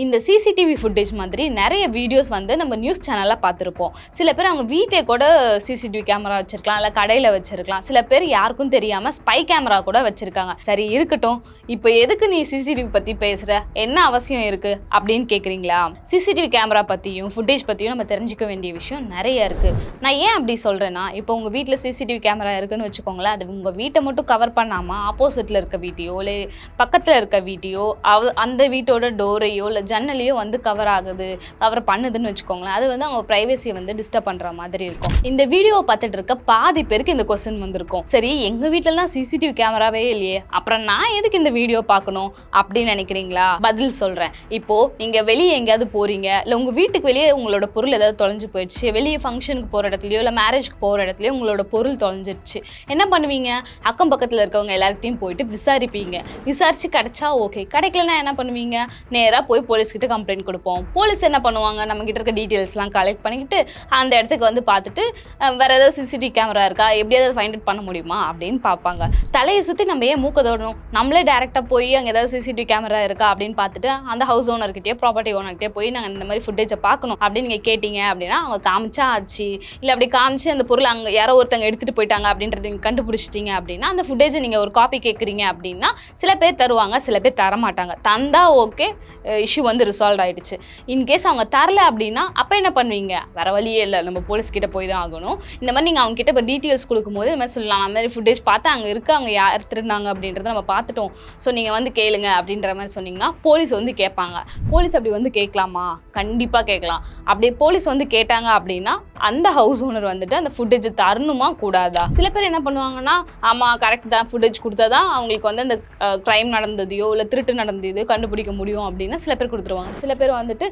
இந்த CCTV footage மாதிரி நிறைய வீடியோஸ் வந்து நம்ம நியூஸ் சேனலில் பார்த்துருப்போம். சில பேர் அவங்க வீட்டை கூட சிசிடிவி கேமரா வச்சிருக்கலாம் இல்லை கடையில் வச்சிருக்கலாம். சில பேர் யாருக்கும் தெரியாமல் ஸ்பை கேமரா கூட வச்சிருக்காங்க. சரி இருக்கட்டும். இப்போ எதுக்கு நீ சிசிடிவி பற்றி பேசுகிற என்ன அவசியம் இருக்குது அப்படின்னு கேட்குறீங்களா சிசிடிவி கேமரா பற்றியும் ஃபுட்டேஜ் பற்றியும் நம்ம தெரிஞ்சுக்க வேண்டிய விஷயம் நிறைய இருக்குது நான் ஏன் அப்படி சொல்கிறேன்னா இப்போ உங்கள் வீட்டில் சிசிடிவி கேமரா இருக்குன்னு வச்சுக்கோங்களேன் அது உங்கள் வீட்டை மட்டும் கவர் பண்ணாமல் ஆப்போசிட்டில் இருக்க வீட்டையோ இல்லை பக்கத்தில் இருக்க வீட்டையோ அவ அந்த வீட்டோட டோரையோ இல்லை ஜன்னலையும் வந்து கவர் ஆகுது கவர் பண்ணுதுன்னு வச்சுக்கோங்களேன். அது வந்து அவங்க ப்ரைவசியை வந்து டிஸ்டர்ப் பண்ணுற மாதிரி இருக்கும். இந்த வீடியோவை பார்த்துட்டு இருக்க பாதி பேருக்கு இந்த கொஸ்டின் வந்திருக்கும். சரி எங்கள் வீட்டில் தான் சிசிடிவி கேமராவே இல்லையே. அப்புறம் நான் எதுக்கு இந்த வீடியோ பார்க்கணும் அப்படின்னு நினைக்கிறீங்களா? பதில் சொல்கிறேன் இப்போது நீங்கள் வெளியே எங்கேயாவது போகிறீங்க இல்லை உங்கள் வீட்டுக்கு வெளியே உங்களோட பொருள் ஏதாவது தொலைஞ்சு போயிடுச்சு வெளியே ஃபங்க்ஷனுக்கு போகிற இடத்துலையோ இல்லை மேரேஜ்க்கு போகிற இடத்துலையோ உங்களோட பொருள் தொலைஞ்சிருச்சு. என்ன பண்ணுவீங்க? அக்கம் பக்கத்தில் இருக்கவங்க எல்லார்கிட்டையும் போயிட்டு விசாரிப்பீங்க. விசாரித்து கிடச்சா ஓகே கிடைக்கலன்னா என்ன பண்ணுவீங்க? நேராக போய் போலீஸ்கிட்ட கம்ப்ளைண்ட் கொடுப்போம். போலீஸ் என்ன பண்ணுவாங்க? நம்ம கிட்ட இருக்க டீட்டெயில்ஸ்லாம் கலெக்ட் பண்ணிக்கிட்டு அந்த இடத்துக்கு வந்து பார்த்துட்டு வேறு வேற ஏதாவது சிசிடிவி கேமரா இருக்கா? எப்படியாவது ஃபைண்ட் அவுட் பண்ண முடியுமா? அப்படின்னு பார்ப்பாங்க. தலையை சுற்றி நம்ம ஏன் மூக்க தோடணும்? நம்மளே டேரெக்டாக போய் அங்கே ஏதாவது சிசிடிவி கேமரா இருக்கா? அப்படின்னு பார்த்துட்டு அந்த ஹவுஸ் ஓனர்கிட்டயே ப்ராப்பர்ட்டி ஓனர்கிட்டயோ போய் நாங்கள் இந்த மாதிரி ஃபுட்டேஜை பார்க்கணும். அப்படின்னு நீங்கள் கேட்டீங்க அப்படின்னா அவங்க காமிச்சா ஆச்சு. இல்லை அப்படி காமிச்சு அந்த பொருள் அங்கே யாரோ ஒருத்தங்க எடுத்துகிட்டு போயிட்டாங்க அப்படின்றத நீங்கள் கண்டுபிடிச்சிட்டீங்க அப்படின்னா அந்த ஃபுட்டேஜை நீங்கள் ஒரு காப்பி கேட்குறீங்க அப்படின்னா சில பேர் தருவாங்க சில பேர் தர மாட்டாங்க தந்தா ஓகே இஷ்யூ வந்து ரிசால்வ் ஆயிடுச்சு. இன்கேஸ் அவங்க தரல அப்படின்னா அப்போ என்ன பண்ணுவீங்க? வர வழியே இல்லை. நம்ம போலீஸ் கிட்ட போய் தான் ஆகணும். இந்த மாதிரி நீங்கள் அவங்க கிட்ட இப்போ டீட்டெயில்ஸ் கொடுக்கும்போது இந்த மாதிரி சொல்லலாம். அந்த மாதிரி ஃபுட்டேஜ் பார்த்து அங்கே இருக்க அவங்க யார் திருடினாங்க அப்படின்றத நம்ம பார்த்துட்டோம். ஸோ நீங்கள் வந்து கேளுங்க அப்படின்ற மாதிரி சொன்னீங்கன்னா போலீஸ் வந்து கேட்பாங்க. போலீஸ் அப்படி வந்து கேட்கலாமா? கண்டிப்பாக கேட்கலாம். அப்படியே போலீஸ் வந்து கேட்டாங்க அப்படின்னா அந்த ஹவுஸ் ஓனர் வந்துட்டு அந்த ஃபுட்டேஜ் தரணுமா? கூடாதா? சில பேர் என்ன பண்ணுவாங்கன்னா ஆமாம் கரெக்ட் தான். ஃபுட்டேஜ் கொடுத்தா தான் அவங்களுக்கு வந்து அந்த க்ரைம் நடந்ததையோ இல்லை திருட்டு நடந்ததையோ கண்டுபிடிக்க முடியும் அப்படின்னு சில பேர் கொடுத்துருவாங்க. சில பேர் வந்துட்டு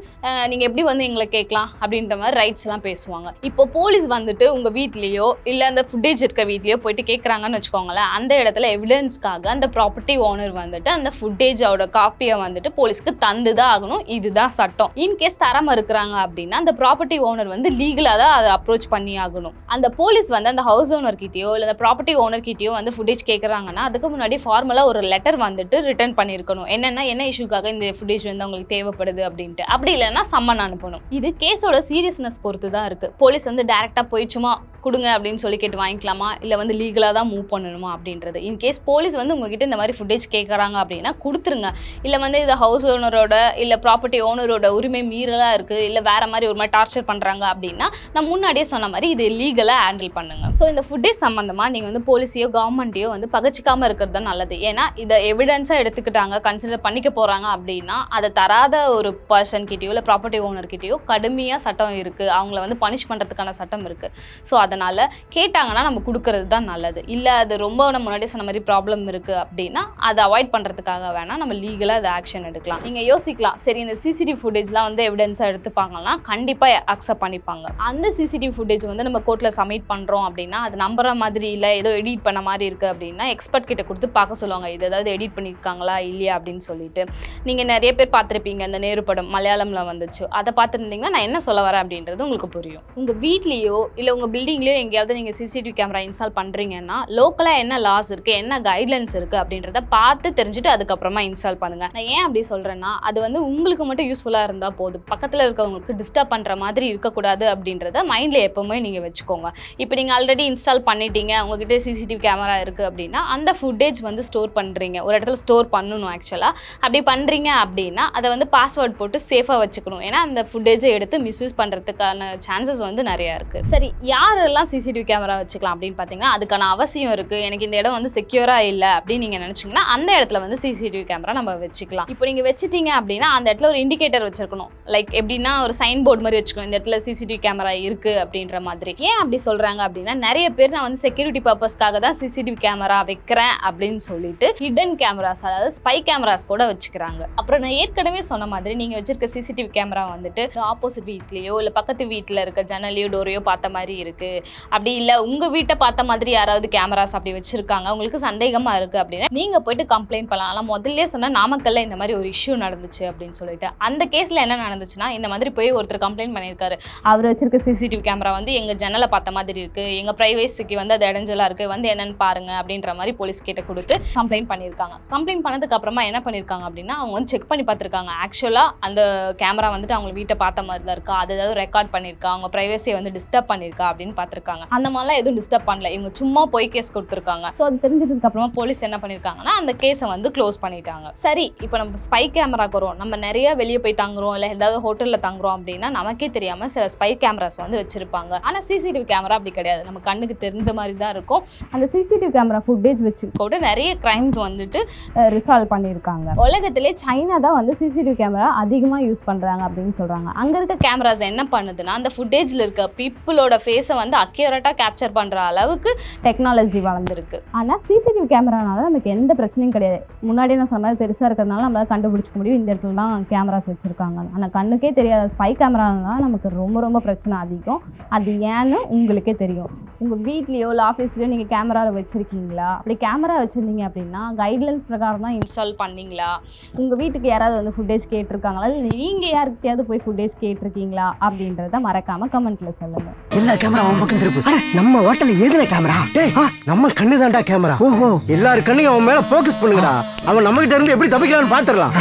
நீங்கள் எப்படி வந்து எங்களை கேட்கலாம்? அப்படின்ற மாதிரி ரைட்ஸ்லாம் பேசுவாங்க. இப்போ போலீஸ் வந்துட்டு உங்கள் வீட்லேயோ இல்லை அந்த ஃபுட்டேஜ் இருக்க வீட்லேயோ போயிட்டு கேட்குறாங்கன்னு வச்சுக்கோங்களேன் அந்த இடத்துல எவிடன்ஸ்க்காக அந்த ப்ராப்பர்ட்டி ஓனர் வந்துட்டு அந்த ஃபுட்டேஜோட காப்பியை வந்துட்டு போலீஸ்க்கு தந்து தான் ஆகணும். இதுதான் சட்டம். இன்கேஸ் தராம இருக்கிறாங்க அப்படின்னா அந்த ப்ராப்பர்ட்டி ஓனர் வந்து லீகலாக தான் அதை அப்ரோச் பண்ணி ஆகணும். அந்த போலீஸ் வந்து அந்த ஹவுஸ் ஓனர்கிட்டயோ இல்லை அந்த ப்ராப்பர்ட்டி ஓனர் வந்து ஃபுட்டேஜ் கேட்குறாங்கன்னா அதுக்கு முன்னாடி ஃபார்மலாக ஒரு லெட்டர் வந்துட்டு ரிட்டர்ன் பண்ணியிருக்கணும். என்னென்னா என்ன இஷ்யூக்காக இந்த ஃபுட்டேஜ் வந்து உங்களுக்கு தேவைப்படுது அப்படின்ட்டு. அப்படி இல்லைன்னா சம்மன் அனுப்பணும். இது கேஸோட சீரியஸ்னஸ் பொறுத்து தான் இருக்குது போலீஸ் வந்து டேரெக்டாக போய் சும்மா கொடுங்க அப்படின்னு சொல்லி கேட்டு வாங்கிக்கலாமா? இல்லை வந்து லீகலாக தான் மூவ் பண்ணணுமா அப்படின்றது. இன்கேஸ் போலீஸ் வந்து உங்ககிட்ட இந்த மாதிரி ஃபுட்டேஜ் கேட்குறாங்க அப்படின்னா கொடுத்துருங்க. இல்லை வந்து இது ஹவுஸ் ஓனரோட இல்லை ப்ராப்பர்ட்டி ஓனரோட உரிமை மீறலாக இருக்குது இல்லை வேற மாதிரி ஒரு மாதிரி டார்ச்சர் பண்ணுறாங்க அப்படின்னா நான் முன்னாடியே சொன்ன மாதிரி இது லீகலாக ஹேண்டில் பண்ணுங்க. ஸோ இந்த ஃபுட்டேஜ் சம்மந்தமாக நீங்கள் வந்து போலீஸையோ கவர்மெண்ட்டையோ வந்து பகச்சிக்காமல் இருக்கிறது தான் நல்லது. ஏன்னா இதை எவிடன்ஸாக எடுத்துக்கிட்டாங்க கன்சிடர் பண்ணிக்க போகிறாங்க அப்படின்னா அதை தராத ஒரு பர்சன்கிட்டயோ இல்லை ப்ராப்பர்ட்டி ஓனர்கிட்டயோ கடுமையாக சட்டம் இருக்குது அவங்கள வந்து பனிஷ் பண்ணுறதுக்கான சட்டம் இருக்குது ஸோ அதனால் கேட்டாங்கன்னா நம்ம கொடுக்கறது தான் நல்லது. இல்லை அது ரொம்ப நம்ம முன்னாடியே சொன்ன மாதிரி ப்ராப்ளம் இருக்குது அப்படின்னா அதை அவாய்ட் பண்ணுறதுக்காக வேணால் நம்ம லீகலாக அதை ஆக்ஷன் எடுக்கலாம். நீங்கள் யோசிக்கலாம். சரி இந்த சிசிடிவி ஃபுட்டேஜ்லாம் வந்து எவிடன்ஸாக எடுத்துப்பாங்கன்னா கண்டிப்பாக அக்செப்ட் பண்ணிப்பாங்க. அந்த சிசிடிவி ஃபுட்டேஜ் வந்து நம்ம கோர்ட்டில் சப்மிட் பண்ணுறோம் அப்படின்னா அது நம்புற மாதிரி இல்லை ஏதோ எடிட் பண்ண மாதிரி இருக்குது அப்படின்னா எக்ஸ்பர்ட் கிட்ட கொடுத்து பார்க்க சொல்லுவாங்க. இது ஏதாவது எடிட் பண்ணியிருக்காங்களா இல்லையா அப்படின்னு சொல்லிட்டு. நீங்கள் நிறைய பேர் பார்த்துருப்பீங்க அந்த நேரு படம் மலையாளமில் வந்துச்சு. அதை பார்த்துருந்தீங்கன்னா நான் என்ன சொல்ல வரேன் அப்படின்றது உங்களுக்கு புரியும். உங்கள் வீட்லேயோ இல்லை உங்கள் பில்டிங் பில்டிங்லேயோ எங்கேயாவது நீங்கள் சிசிடிவி கேமரா இன்ஸ்டால் பண்ணுறீங்கன்னா லோக்கலாக என்ன லாஸ் இருக்குது என்ன கைட்லைன்ஸ் இருக்குது அப்படின்றத பார்த்து தெரிஞ்சுட்டு அதுக்கப்புறமா இன்ஸ்டால் பண்ணுங்கள் நான் ஏன் அப்படி சொல்கிறேன்னா அது வந்து உங்களுக்கு மட்டும் யூஸ்ஃபுல்லாக இருந்தால் போதும். பக்கத்தில் இருக்கவங்களுக்கு டிஸ்டர்ப் பண்ணுற மாதிரி இருக்கக்கூடாது அப்படின்றத மைண்டில் எப்போவுமே நீங்கள் வச்சுக்கோங்க. இப்போ நீங்கள் ஆல்ரெடி இன்ஸ்டால் பண்ணிட்டீங்க உங்ககிட்ட சிசிடிவி கேமரா இருக்குது அப்படின்னா அந்த ஃபுட்டேஜ் வந்து ஸ்டோர் பண்ணுறீங்க ஒரு இடத்துல ஸ்டோர் பண்ணணும் ஆக்சுவலாக அப்படி பண்ணுறீங்க அப்படின்னா அதை வந்து பாஸ்வேர்ட் போட்டு சேஃபாக வச்சுக்கணும். ஏன்னா அந்த ஃபுட்டேஜை எடுத்து மிஸ்யூஸ் பண்ணுறதுக்கான சான்சஸ் வந்து நிறையா இருக்குது சரி யார் யாரெல்லாம் சிசிடிவி கேமரா வச்சுக்கலாம் அப்படின்னு பார்த்தீங்கன்னா அதுக்கான அவசியம் இருக்குது எனக்கு இந்த இடம் வந்து செக்யூராக இல்லை அப்படின்னு நீங்கள் நினச்சிங்கன்னா அந்த இடத்துல வந்து சிசிடிவி கேமரா நம்ம வச்சுக்கலாம். இப்போ நீங்கள் வச்சுட்டீங்க அப்படின்னா அந்த இடத்துல ஒரு இண்டிகேட்டர் வச்சுருக்கணும். லைக் எப்படின்னா ஒரு சைன் போர்டு மாதிரி வச்சுக்கணும். இந்த இடத்துல சிசிடிவி கேமரா இருக்குது அப்படின்ற மாதிரி. ஏன் அப்படி சொல்கிறாங்க அப்படின்னா நிறைய பேர் நான் வந்து செக்யூரிட்டி பர்பஸ்க்காக தான் சிசிடிவி கேமரா வைக்கிறேன் அப்படின்னு சொல்லிட்டு ஹிடன் கேமராஸ் அதாவது ஸ்பை கேமராஸ் கூட வச்சுக்கிறாங்க. அப்புறம் நான் ஏற்கனவே சொன்ன மாதிரி நீங்கள் வச்சிருக்க சிசிடிவி கேமரா வந்துட்டு ஆப்போசிட் வீட்லேயோ இல்லை பக்கத்து வீட்டில் இருக்க ஜன்னலையோ டோரையோ பார்த்த மாதிரி இருக்குது அப்படி இல்லை உங்கள் வீட்டை பார்த்த மாதிரி யாராவது கேமராஸ் அப்படி வச்சுருக்காங்க? உங்களுக்கு சந்தேகமாக இருக்குது அப்படின்னா நீங்கள் போயிட்டு கம்ப்ளைண்ட் பண்ணலாம். ஆனால் முதல்ல சொன்னால் நாமக்கல்ல இந்த மாதிரி ஒரு இஷ்யூ நடந்துச்சு அப்படின்னு சொல்லிட்டு. அந்த கேஸில் என்ன நடந்துச்சுன்னா இந்த மாதிரி போய் ஒருத்தர் கம்ப்ளைண்ட் பண்ணியிருக்காரு. அவர் வச்சிருக்க சிசிடிவி கேமரா வந்து எங்கள் ஜன்னலை பார்த்த மாதிரி இருக்குது எங்கள் ப்ரைவேசிக்கு வந்து அது இடைஞ்சலாக இருக்குது வந்து என்னன்னு பாருங்க அப்படின்ற மாதிரி போலீஸ் கிட்ட கொடுத்து கம்ப்ளைண்ட் பண்ணியிருக்காங்க. கம்ப்ளைண்ட் பண்ணதுக்கு அப்புறமா என்ன பண்ணியிருக்காங்க அப்படின்னா அவங்க வந்து செக் பண்ணி பார்த்துருக்காங்க. ஆக்சுவலாக அந்த கேமரா வந்துட்டு அவங்க வீட்டை பார்த்த மாதிரி தான் இருக்கா? அது ஏதாவது ரெக்கார்ட் பண்ணியிருக்கா? அவங்க ப்ரைவேசியை வந்து டிஸ்டர்ப் பண்ணியிருக்கா அப்படின்னு பார்த்துருக்காங்க அந்த மாதிரிலாம் எதுவும் டிஸ்டர்ப் பண்ணல. இவங்க சும்மா போய் கேஸ் கொடுத்துருக்காங்க. ஸோ அது தெரிஞ்சதுக்கு அப்புறமா போலீஸ் என்ன பண்ணியிருக்காங்கன்னா அந்த கேஸை வந்து க்ளோஸ் பண்ணிட்டாங்க. சரி இப்போ நம்ம ஸ்பை கேமராக்கு வரோம் நம்ம நிறைய வெளியே போய் தங்குறோம் இல்லை ஏதாவது ஹோட்டலில் தங்குறோம் அப்படின்னா நமக்கே தெரியாமல் சில ஸ்பை கேமராஸ் வந்து வச்சிருப்பாங்க. ஆனால் சிசிடிவி கேமரா அப்படி கிடையாது. நம்ம கண்ணுக்கு தெரிந்த மாதிரி தான் இருக்கும். அந்த சிசிடிவி கேமரா ஃபுட்டேஜ் வச்சு கூட நிறைய கிரைம்ஸ் வந்துட்டு ரிசால்வ் பண்ணியிருக்காங்க உலகத்திலே சைனா தான் வந்து சிசிடிவி கேமரா அதிகமாக யூஸ் பண்ணுறாங்க அப்படின்னு சொல்கிறாங்க அங்கே இருக்க கேமராஸ் என்ன பண்ணுதுன்னா அந்த ஃபுட்டேஜில் இருக்க பீப்புளோட ஃபேஸை வந்து அக்யூரேட்டாக கேப்சர் பண்ணுற அளவுக்கு டெக்னாலஜி வளர்ந்து வந்திருக்கு ஆனால் சிசிடிவி கேமரானால நமக்கு எந்த பிரச்சனையும் கிடையாது. முன்னாடி நான் சொன்ன மாதிரி பெருசாக இருக்கிறதுனால நம்மளால கண்டுபிடிச்சிக்க முடியும். இந்த இடத்துல தான் கேமராஸ் வச்சுருக்காங்க. ஆனால் கண்ணுக்கே தெரியாத ஸ்பை கேமரானா நமக்கு ரொம்ப ரொம்ப பிரச்சனை அதிகம். அது ஏன்னு உங்களுக்கே தெரியும். உங்கள் வீட்லேயோ இல்லை ஆஃபீஸ்லேயோ நீங்கள் கேமரா வச்சுருக்கீங்களா? அப்படி கேமரா வச்சுருந்தீங்க அப்படின்னா கைட்லைன்ஸ் பிரகாரம் தான் இன்ஸ்டால் பண்ணீங்களா? உங்கள் வீட்டுக்கு யாராவது வந்து ஃபுட்டேஜ் கேட்டிருக்காங்களா? இல்லை நீங்கள் யாருக்கிட்டையாவது போய் ஃபுட்டேஜ் கேட்டிருக்கீங்களா? அப்படின்றத மறக்காமல் கமெண்ட்டில் சொல்லுங்கள் எல்லா கேமரா பக்கம் திருப்பு. நம்ம ஹோட்டல்ல எதுல கேமரா நம்ம கண்ணு தான்டா கேமரா ஓஹோ. எல்லார் கண்ணையும் அவன் மேல போக்கஸ் பண்ணுங்கடா. அவன் நம்ம கிட்ட இருந்து எப்படி தப்பிக்கலாம்னு பாத்துறலாம்